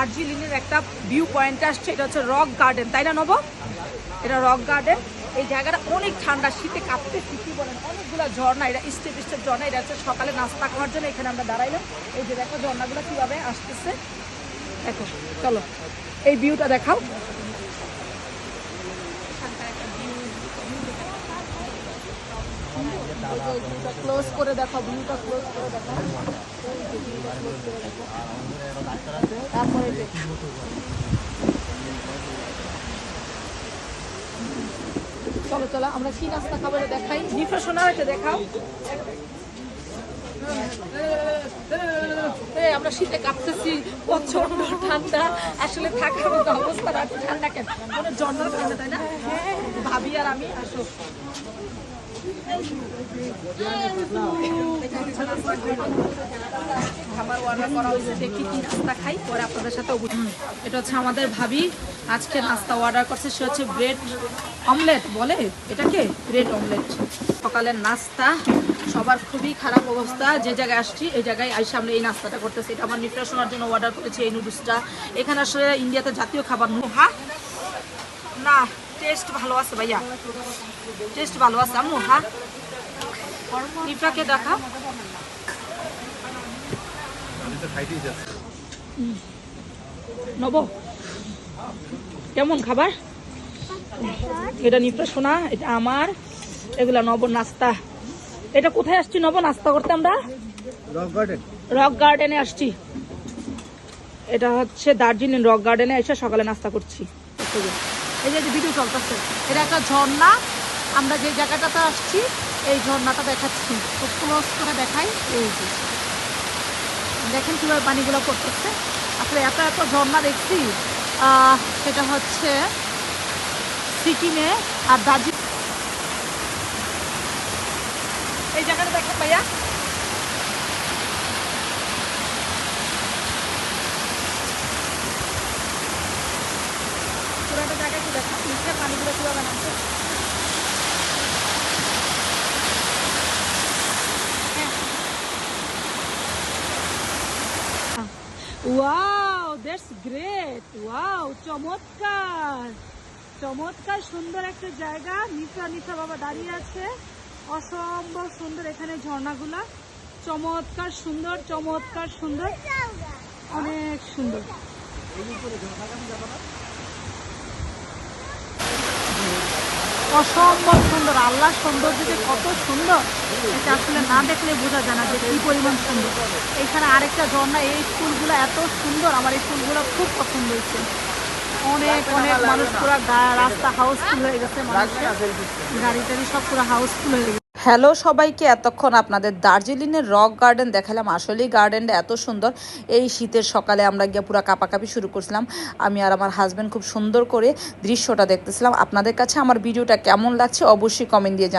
দার্জিলিংয়ের একটা view point আসছে, এটা হচ্ছে রক গার্ডেন তাই না নব এটা রক গার্ডেন এই জায়গাটা অনেক ঠান্ডা, শীতে কাঁপতে কি বলেন, অনেকগুলো ঝর্ণা এটা স্টেপ স্টেপ ঝর্ণা এটা হচ্ছে সকালে নাস্তা খাওয়ার জন্য, এখানে আমরা দাঁড়াইলাম। এই যে দেখো ঝর্ণাগুলো কীভাবে আসতেছে। দেখো, চলো, এই ভিউটা দেখাও। ক্লোজ করে ক্লোজ করে চলো চলো আমরা কি নাস্তা খাবারে দেখাই। নিফেশনার একটা দেখাও। আমরা শীতে কাঁপতেছি প্রচণ্ড ঠান্ডা। আসলে থাকার মতো অবস্থা রাখি ঠান্ডা কেন? জন্মের কারণে তাই না? ভাবি আর আমি, আসো। খাবার অর্ডার করা হয়েছে দেখি কি নাস্তা খাই পরে আপনাদের সাথে এটা হচ্ছে আমাদের ভাবি আজকে নাস্তা অর্ডার করছে সে হচ্ছে ব্রেড অমলেট বলে এটাকে ব্রেড অমলেট। সকালের নাস্তা সবার খুবই খারাপ অবস্থা যে জায়গায় আসছি এই জায়গায় আইসা আমরা এই নাস্তাটা করতেছি। এটা আমার নিউট্রিশনের জন্য অর্ডার করেছি এই নুডলসটা এখানে আসলে ইন্ডিয়াতে জাতীয় খাবার নু- হ্যাঁ না টেস্ট ভালো আছে ভাইয়া। টেস্ট ভালো আছে আম্মু হ্যাঁ নিফরাকে দেখা। নব কেমন খাবার? এটা নিফরা শোনা এটা আমার এগুলা নব নাস্তা। এটা কোথায় আসছি নব নাস্তা করতে আমরা? রক গার্ডেন রক গার্ডেনে আসছি। এটা হচ্ছে দার্জিলিং রক গার্ডেনে এসে সকালে নাস্তা করছি। এই যে যে ভিডিও চলতেছে। এটা একটা ঝর্ণা। আমরা যে জায়গাটাতে আসছি এই ঝর্ণাটা দেখাচ্ছি। খুব ক্লোজ করে দেখাই। এই যে। দেখেন কীভাবে পানিগুলো পড়তেছে। আসলে এত এত ঝর্ণা দেখছি। সেটা হচ্ছে সিকিমে আর দার্জিলিং এই জায়গাটা দেখেন ভাইয়া। পুরোটা কি দেখা নিচের পানিগুলো কীভাবে নামছে। ওয়াও দ্যাটস গ্রেট ওয়াও চমৎকার। চমৎকার, সুন্দর একটা জায়গা। নিচা নিচা বাবা দাঁড়িয়ে আছে। অসম্ভব সুন্দর এখানে ঝর্ণাগুলা। চমৎকার সুন্দর চমৎকার সুন্দর। অনেক সুন্দর। অসম্ভব সুন্দর। আল্লাহ সৌন্দর্য যে কত সুন্দর, এটা আসলে না দেখলে বোঝা যায় না যে কী পরিমাণ সুন্দর। এখানে আরেকটা ঝর্ণা, এই ফুলগুলো এত সুন্দর, আমার এই ফুলগুলো খুব পছন্দ হয়েছে। অনেক অনেক মানুষ পুরো রাস্তা হাউসফুল হয়ে গেছে, মানুষের গাড়ি টাড়ি সব পুরো হাউসফুল হয়ে গেছে। হ্যালো সবাইকে, এতক্ষণ আপনাদের দার্জিলিংয়ের রক গার্ডেন দেখালাম। আসলেই গার্ডেনটা এত সুন্দর। এই শীতের সকালে আমরা গিয়ে পুরো কাপাকাপি শুরু করছিলাম। আমি আর আমার হাজব্যান্ড খুব সুন্দর করে দৃশ্যটা দেখতেছিলাম। আপনাদের কাছে আমার ভিডিওটা কেমন লাগছে অবশ্যই কমেন্ট দিয়ে জান